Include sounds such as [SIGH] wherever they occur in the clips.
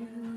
you.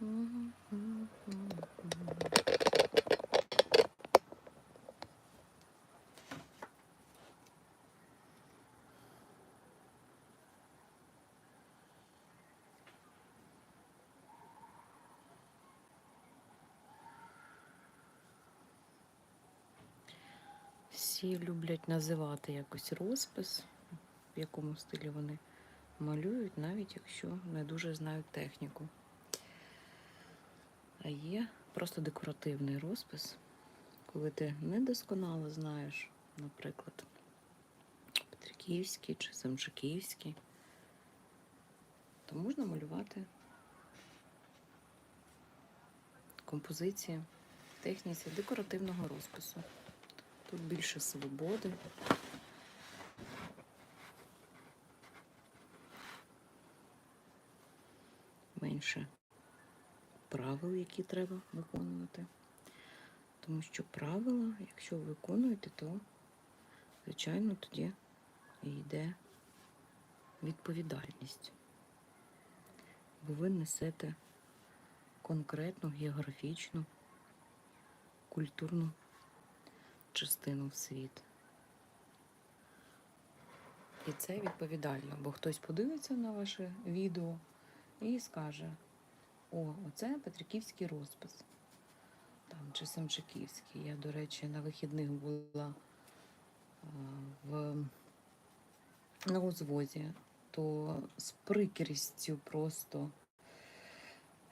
Всі люблять називати якось розпис, в якому стилі вони малюють, навіть якщо не дуже знають техніку. А є просто декоративний розпис, коли ти недосконало знаєш, наприклад, Петриківський чи Семчиківський, то можна малювати композиції в техніці декоративного розпису. Тут більше свободи. Менше правил, які треба виконувати. Тому що правила, якщо ви виконуєте, то, звичайно, тоді йде відповідальність. Бо ви несете конкретну географічну, культурну частину в світ. І це відповідально, бо хтось подивиться на ваше відео і скаже: о, оце Петриківський розпис. Там, чи Семчиківський. Я, до речі, на вихідних була в, на узвозі, то з прикрістю просто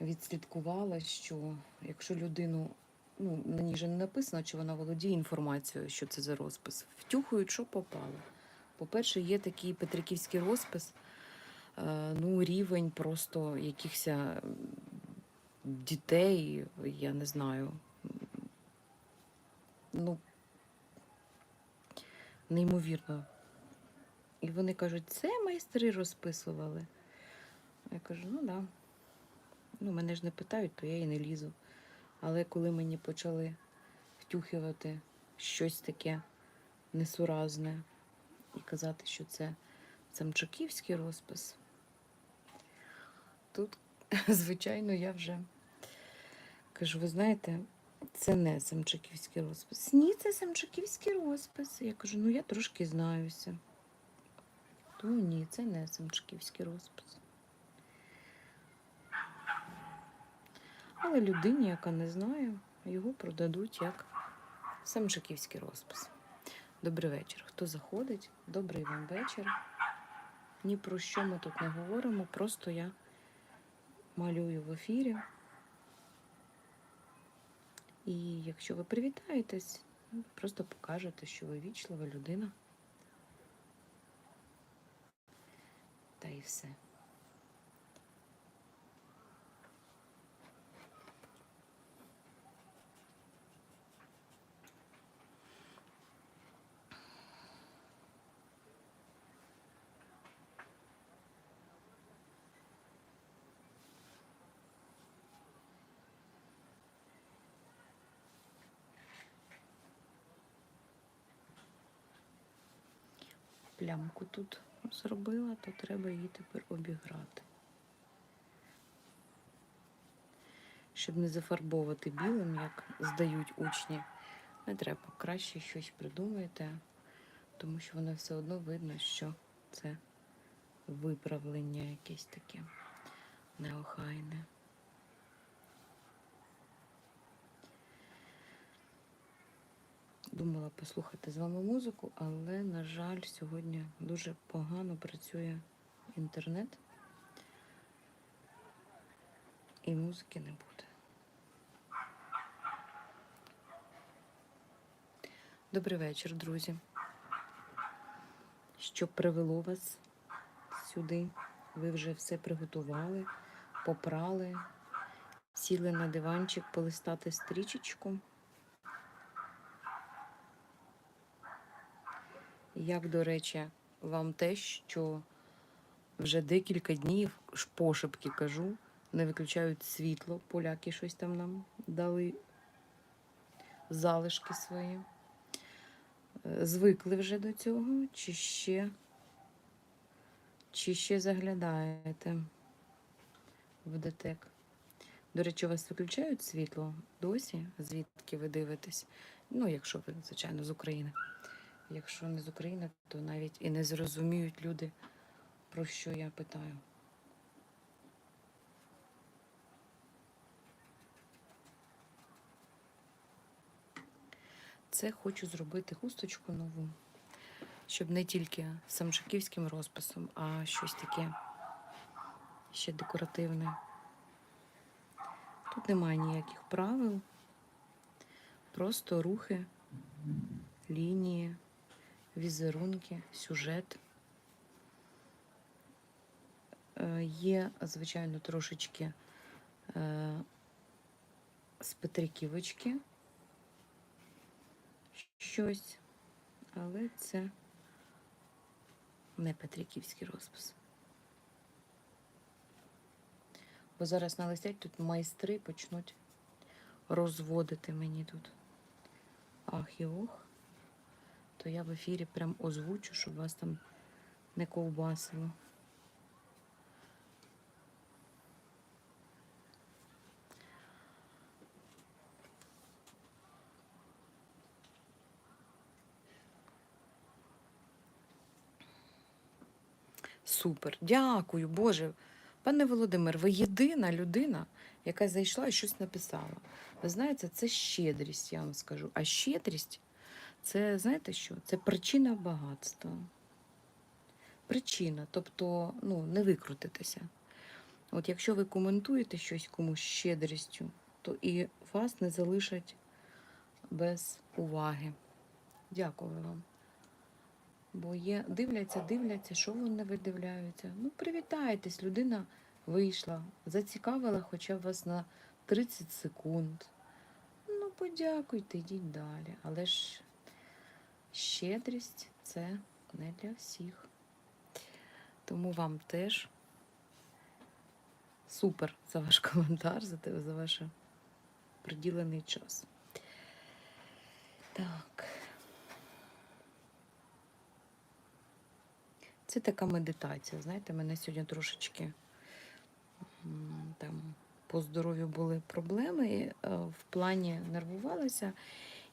відслідкувала, що якщо людину ну, на ній же не написано, чи вона володіє інформацією, що це за розпис. Втюхують, що попало. По-перше, є такий петриківський розпис, е, ну, рівень просто якихось дітей, я не знаю. Ну, неймовірно. І вони кажуть, це майстри розписували. Я кажу, ну. Да. Ну, мене ж не питають, то я і не лізу. Але коли мені почали втюхувати щось таке несуразне і казати, що це самчаківський розпис, тут, [LAUGHS] звичайно, я вже кажу, ви знаєте, це не самчаківський розпис. Ні, це самчаківський розпис. Я кажу, ну я трошки знаюся. То ні, це не самчаківський розпис. Але людині, яка не знає, його продадуть як самчиківський розпис. Добрий вечір. Хто заходить? Добрий вам вечір. Ні про що ми тут не говоримо, просто я малюю в ефірі. І якщо ви привітаєтесь, просто покажете, що ви вічлива людина. Та і все. Плямку тут зробила, то треба її тепер обіграти. Щоб не зафарбовувати білим, як здають учні, не треба. Краще щось придумайте, тому що воно все одно видно, що це виправлення якесь таке неохайне. Думала послухати з вами музику, але, на жаль, сьогодні дуже погано працює інтернет. І музики не буде. Добрий вечір, друзі. Що привело вас сюди? Ви вже все приготували, попрали, сіли на диванчик полистати стрічечку. Як, до речі, вам те, що вже декілька днів пошепки кажу, не виключають світло, поляки щось там нам дали залишки свої. Е, Звикли вже до цього, чи ще, чи ще заглядаєте в ДТЕК? До речі, у вас виключають світло досі, звідки ви дивитесь? Ну, якщо ви, звичайно, з України. Якщо не з України, то навіть і не зрозуміють люди, про що я питаю. Це хочу зробити хусточку нову, щоб не тільки самшиківським розписом, а щось таке ще декоративне. Тут немає ніяких правил, просто рухи, лінії візерунки, сюжет. Е, Є, звичайно, трошечки е, з Петриківочки щось, але це не Петриківський розпис. Бо зараз налетять тут майстри почнуть розводити мені тут. Ах і ох то я в ефірі прям озвучу, щоб вас там не ковбасило. Супер, дякую, Боже. Пане Володимир, ви єдина людина, яка зайшла і щось написала. Ви знаєте, це щедрість, я вам скажу. А щедрість це знаєте що? Це причина багатства. Причина, тобто ну, не викрутитися. От якщо ви коментуєте щось комусь щедрістю, то і вас не залишать без уваги. Дякую вам. Бо є, дивляться, дивляться, що вони видивляються. Ну, привітайтесь, людина вийшла, зацікавила хоча б вас на 30 секунд. Ну, подякуйте, йдіть далі. Але ж щедрість це не для всіх. Тому вам теж супер за ваш [LAUGHS] коментар, за, те, за ваш приділений час. Так. Це така медитація. Знаєте, мене сьогодні трошечки там по здоров'ю були проблеми. е, В плані нервувалася.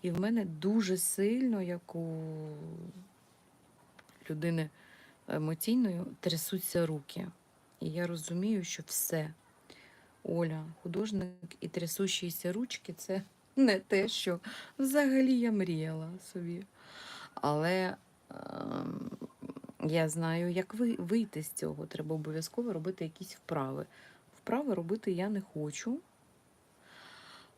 І в мене дуже сильно, як у людини емоційної, трясуться руки. І я розумію, що все. Оля, художник і трясущіся ручки це не те, що взагалі я мріяла собі. Але ем, я знаю, як ви, вийти з цього. Треба обов'язково робити якісь вправи. Вправи робити я не хочу.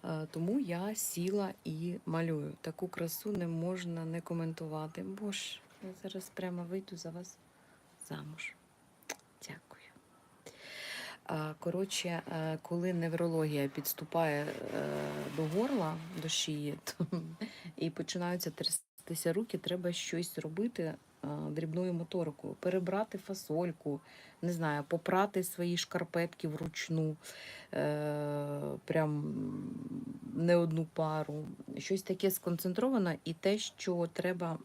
Е, Тому я сіла і малюю. Таку красу не можна не коментувати. Боже, я зараз прямо вийду за вас замуж. Дякую. Коротше, е, коли неврологія підступає е, до горла, до шиї, [LAUGHS] то, і починаються трястися руки, треба щось робити дрібною моторикою, перебрати фасольку, не знаю, попрати свої шкарпетки вручну, е, прям не одну пару. Щось таке сконцентроване, і те, що треба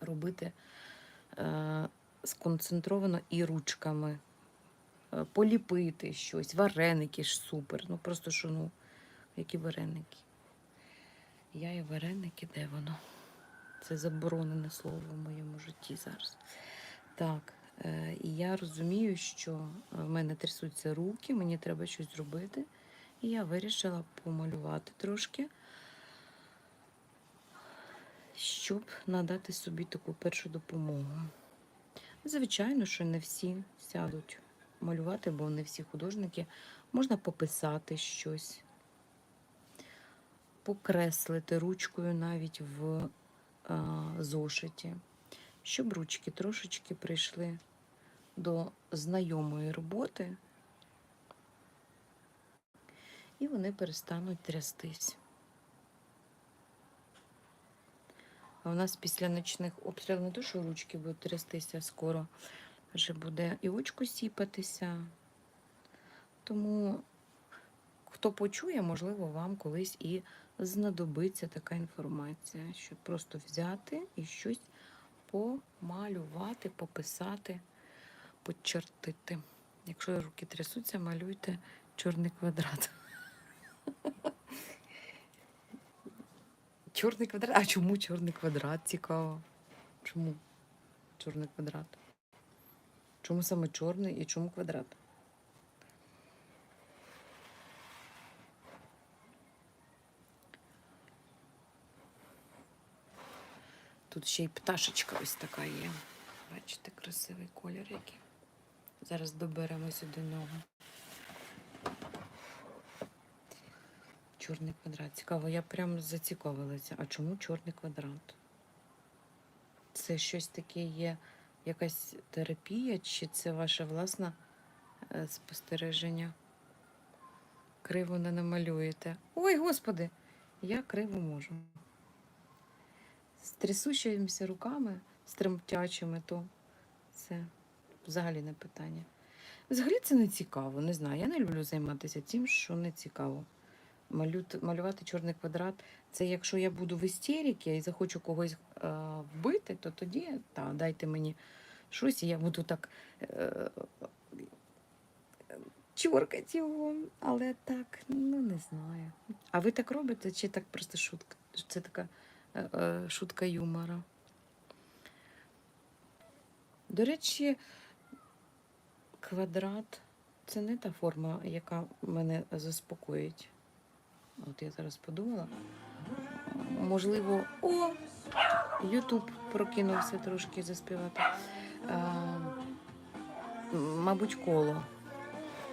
робити е, сконцентровано і ручками е, поліпити щось, вареники ж супер. Ну просто що, ну, які вареники? Я і вареники, де воно? Це заборонене слово в моєму житті зараз. Так, е, і я розумію, що в мене трясуться руки, мені треба щось зробити. І я вирішила помалювати трошки, щоб надати собі таку першу допомогу. Звичайно, що не всі сядуть малювати, бо не всі художники. Можна пописати щось, покреслити ручкою навіть в а, зошиті, щоб ручки трошечки прийшли до знайомої роботи, і вони перестануть трястись. А у нас після ночних обстрілів не то, що ручки будуть трястися скоро, вже буде і очко сіпатися. Тому, хто почує, можливо, вам колись і знадобиться така інформація, щоб просто взяти і щось помалювати, пописати, почертити. Якщо руки трясуться, малюйте чорний квадрат. [LAUGHS] Чорний квадрат. А чому чорний квадрат? Цікаво. Чому чорний квадрат? Чому саме чорний і чому квадрат? Тут ще й пташечка ось така є. Бачите, красивий колір який. Зараз доберемося до нього. Чорний квадрат. Цікаво, я прям зацікавилася. А чому чорний квадрат? Це щось таке є, якась терапія, чи це ваше власне е, спостереження? Криво не намалюєте. Ой, господи! Я криво можу. З трясущимися руками, з тремтячими, то це взагалі не питання. Взагалі це не цікаво, не знаю. Я не люблю займатися тим, що не цікаво. Малювати чорний квадрат. Це якщо я буду в істеріки і захочу когось е, вбити, то тоді та, дайте мені щось, і я буду так е, чоркати його. Але так, ну не знаю. А ви так робите, чи так просто шутка? Це така шутка юмора. До речі, квадрат це не та форма, яка мене заспокоїть. От я зараз подумала. Можливо, о! Ютуб прокинувся трошки заспівати. А, мабуть, коло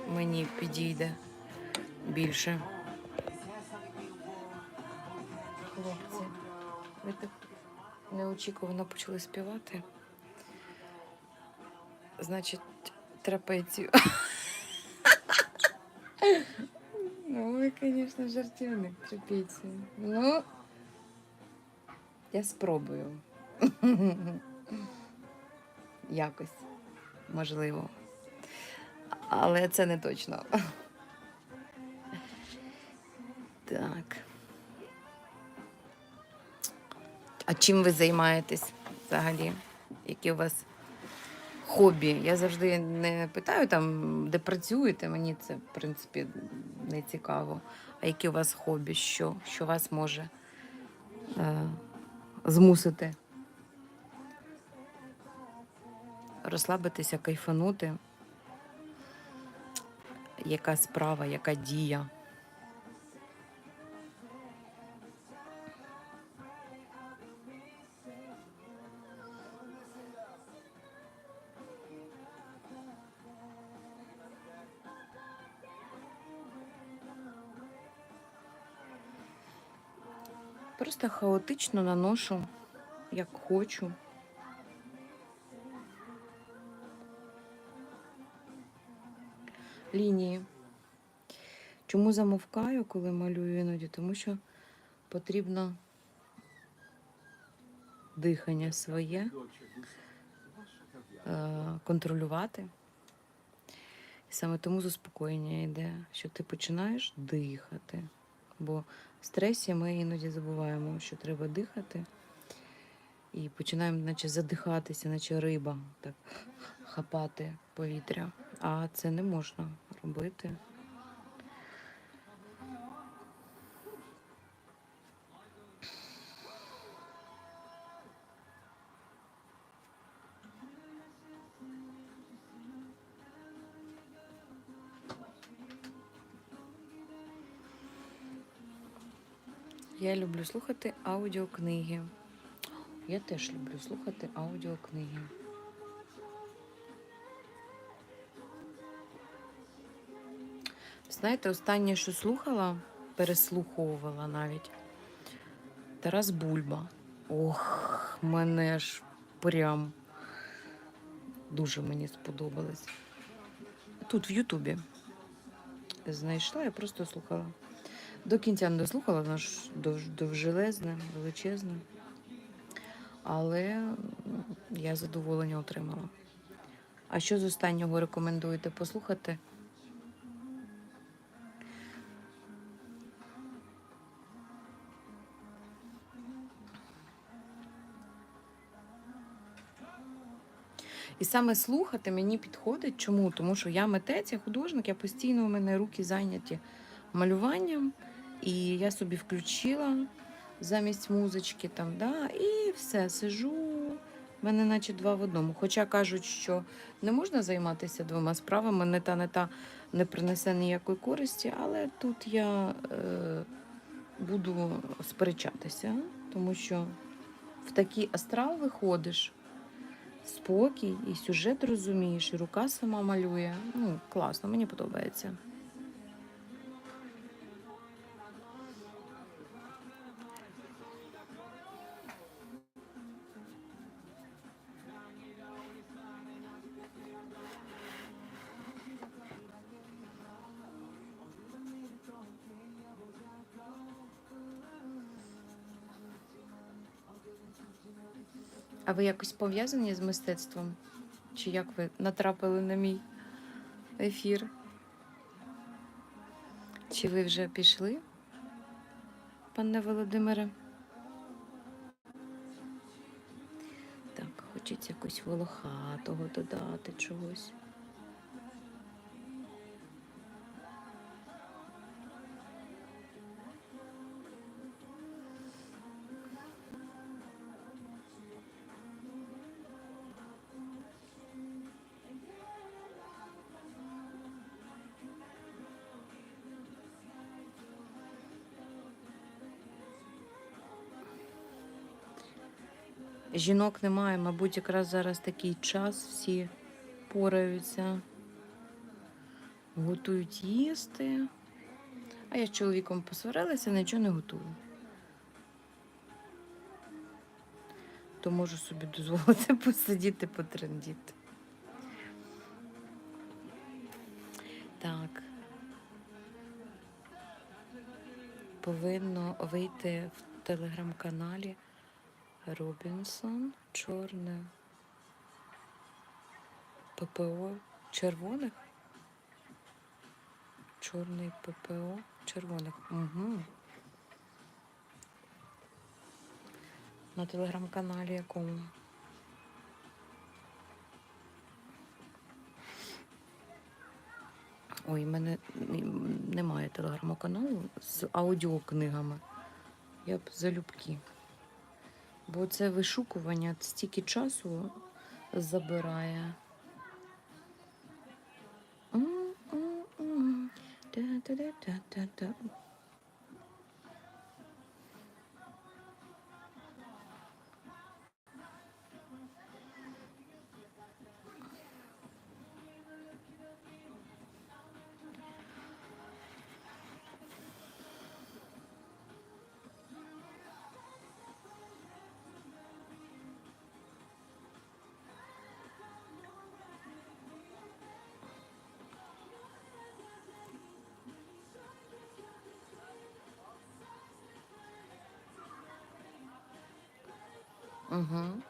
мені підійде більше. Хлопці, ви так неочікувано почали співати. Значить, трапецію. Ну, ви, звісно, жартівник трапецію. Ну, я спробую. Якось, можливо. Але це не точно. Так. А чим ви займаєтесь взагалі? Які у вас хобі? Я завжди не питаю там, де працюєте, мені це, в принципі, не цікаво. А які у вас хобі? Що, що вас може е, змусити розслабитися, кайфанути? Яка справа, яка дія? Просто хаотично наношу, як хочу. Лінії. Чому замовкаю, коли малюю іноді? Тому що потрібно дихання своє е, контролювати. І саме тому заспокоєння йде, що ти починаєш дихати. Бо стресі ми іноді забуваємо, що треба дихати. І починаємо, наче задихатися, наче риба, так хапати повітря. А це не можна робити. Я люблю слухати аудіокниги. Я теж люблю слухати аудіокниги. Знаєте, останнє, що слухала, переслуховувала навіть. Тарас Бульба. Ох, мене ж прям дуже мені сподобалось. Тут в Ютубі знайшла, я просто слухала. До кінця не дослухала, вона ж дов- довжелезне, величезне. Але я задоволення отримала. А що з останнього рекомендуєте послухати? І саме слухати мені підходить. Чому? Тому що я митець, я художник, я постійно у мене руки зайняті малюванням, і я собі включила замість музички там, да, і все, сижу. Мене наче два в одному. Хоча кажуть, що не можна займатися двома справами, не та не та не принесе ніякої користі, але тут я е, буду сперечатися, тому що в такий астрал виходиш, спокій, і сюжет розумієш, і рука сама малює. Ну, класно, мені подобається. А ви якось пов'язані з мистецтвом? Чи як ви натрапили на мій ефір? Чи ви вже пішли, пане Володимире? Так, хочеться якось волохатого додати чогось. Жінок немає, мабуть, якраз зараз такий час, всі пораються, готують їсти. А я з чоловіком посварилася, нічого не готую. То можу собі дозволити [LAUGHS] посидіти, потрендіти. Так. Повинно вийти в телеграм-каналі. Робінсон, чорне ППО червоних. Чорний ППО червоних. Угу. На телеграм-каналі якому. Ой, в мене немає телеграм-каналу з аудіокнигами. Я б залюбки. Бо це вишукування стільки часу забирає. Та-та-та-та-та-та. Угу.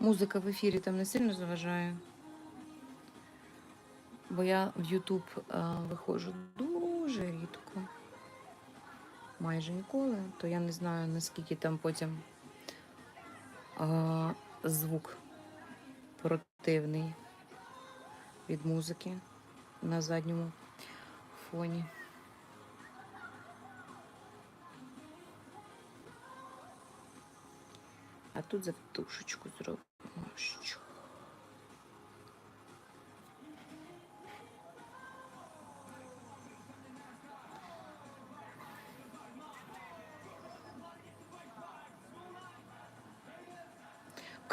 Музика в ефірі там не сильно заважає. Бо я в Ютуб виходжу дуже рідко. Майже ніколи, то я не знаю, наскільки там потім а, звук противний від музики на задньому фоні. А тут завтушечку зробимо. Що?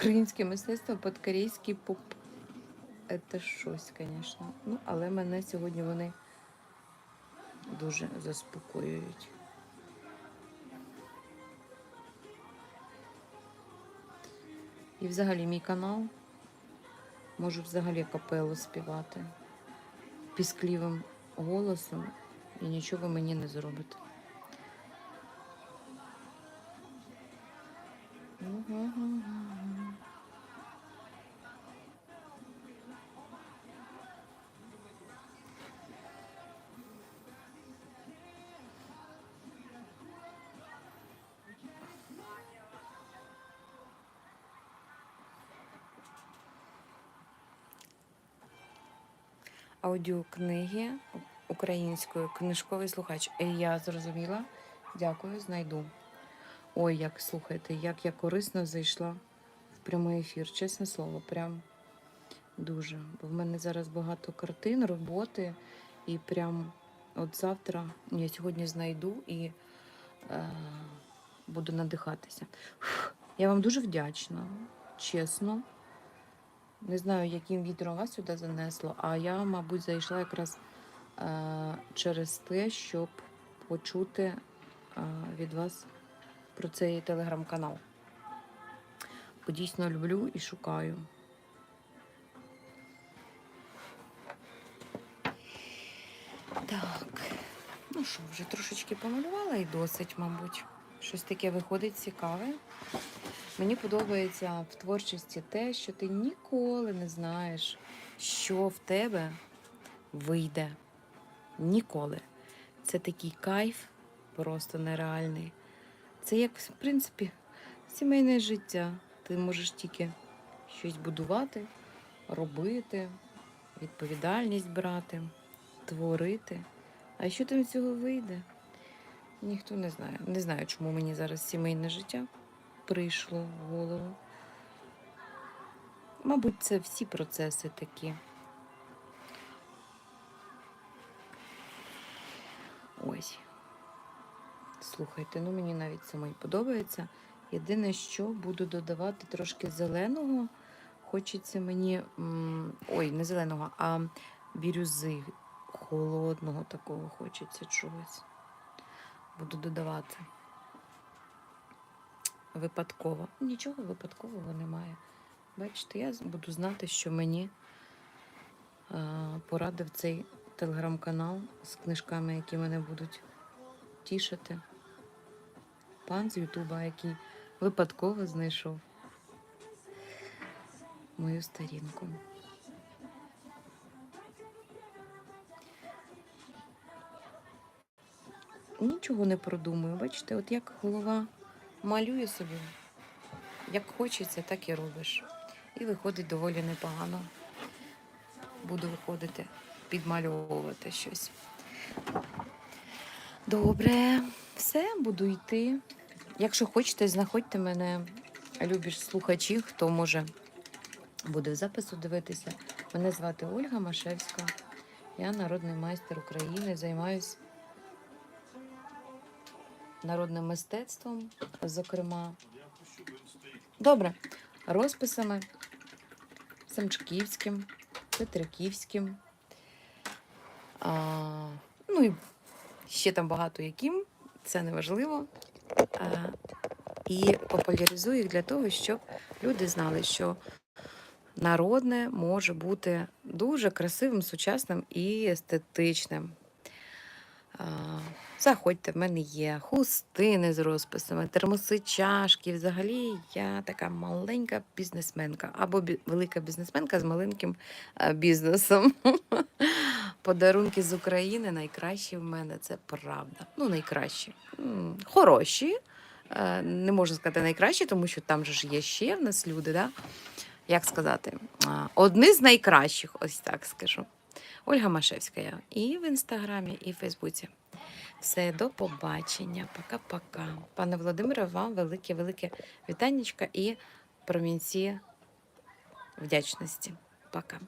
Українське мистецтво під корейський поп. Це щось, звісно. Ну, але мене сьогодні вони дуже заспокоюють. І взагалі мій канал можу взагалі капелу співати пісклівим голосом і нічого мені не зробите. Аудіокниги українською, книжковий слухач. Е, Я зрозуміла. Дякую, знайду. Ой, як слухайте, як я корисно зайшла в прямий ефір, чесне слово, прям дуже. Бо в мене зараз багато картин, роботи, і прям от завтра, я сьогодні знайду і е, буду надихатися. Я вам дуже вдячна, чесно. Не знаю, яким вітром вас сюди занесло, а я, мабуть, зайшла якраз е, через те, щоб почути е, від вас про цей телеграм-канал. Дійсно люблю і шукаю. Так, ну що, вже трошечки помалювала і досить, мабуть. Щось таке виходить цікаве. Мені подобається в творчості те, що ти ніколи не знаєш, що в тебе вийде. Ніколи. Це такий кайф, просто нереальний. Це як, в принципі, сімейне життя. Ти можеш тільки щось будувати, робити, відповідальність брати, творити. А що там з цього вийде? Ніхто не знає. Не знаю, чому мені зараз сімейне життя прийшло в голову. Мабуть, це всі процеси такі. Ось. Слухайте, ну мені навіть самої подобається. Єдине, що буду додавати трошки зеленого. Хочеться мені. Ой, не зеленого, а бірюзи холодного такого хочеться чогось. Буду додавати. Випадково. Нічого випадкового немає. Бачите, я буду знати, що мені а, порадив цей телеграм-канал з книжками, які мене будуть тішити. Пан з Ютуба, який випадково знайшов мою сторінку. Нічого не продумую. Бачите, от як голова малює собі, як хочеться, так і робиш. І виходить доволі непогано. Буду виходити, підмальовувати щось. Добре, все, буду йти. Якщо хочете, знаходьте мене, любі ж слухачі, хто може буде запису дивитися. Мене звати Ольга Машевська. Я народний майстер України, займаюсь народним мистецтвом, зокрема. Добре, розписами Самчківським, Петриківським, А, ну і ще там багато яким, це не важливо. А, і популяризую їх для того, щоб люди знали, що народне може бути дуже красивим, сучасним і естетичним. Заходьте, в мене є хустини з розписами, термоси, чашки. Взагалі я така маленька бізнесменка або бі- велика бізнесменка з маленьким е, бізнесом. [LAUGHS] Подарунки з України найкращі в мене, це правда. Ну, найкращі. Хороші. Е, Не можна сказати найкращі, тому що там же ж є ще в нас люди, да? як сказати, а, одні з найкращих, ось так скажу. Ольга Машевська. І в інстаграмі, і в Фейсбуці. Все, до побачення. Пока-пока. Пане Володимире, вам велике-велике вітаннячка і промінці вдячності. Пока.